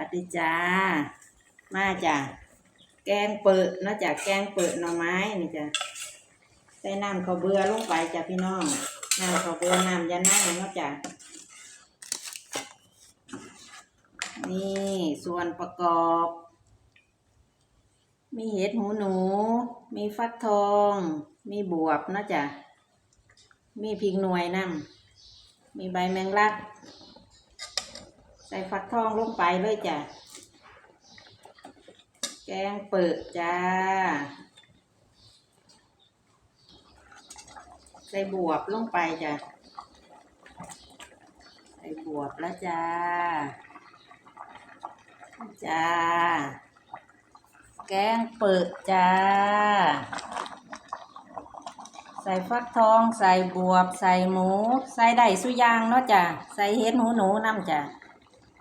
วัสดีจ้า มาจ้ะแกงเปิดนาะจ้ะแกงเปิดหน่อไม้นี่จ้ะใส่น้ำข้าวเบื่อลงไปจ้ะพี่น้องน้ำข้าวเบื่อน้ำยานั่งเนาะจ้ะนี่ส่วนประกอบ มีเห็ดหูหนู มีฟักทอง มีบวบนาะจ้ะมีพริกหน่วยน้ำมีใบแมงลัก ใส่ฟักทองลงไปเลยจ้ะ แกงเปิดจ้า ใส่บวบลงไปจ้ะ ใส่บวบแล้วจ้า จ้า แกงเปิดจ้า ใส่ฟักทอง ใส่บวบ ใส่หมู ใส่ได้สุยางเนาะจ้ะ ใส่เห็ดหูหนูน้ำจ้ะ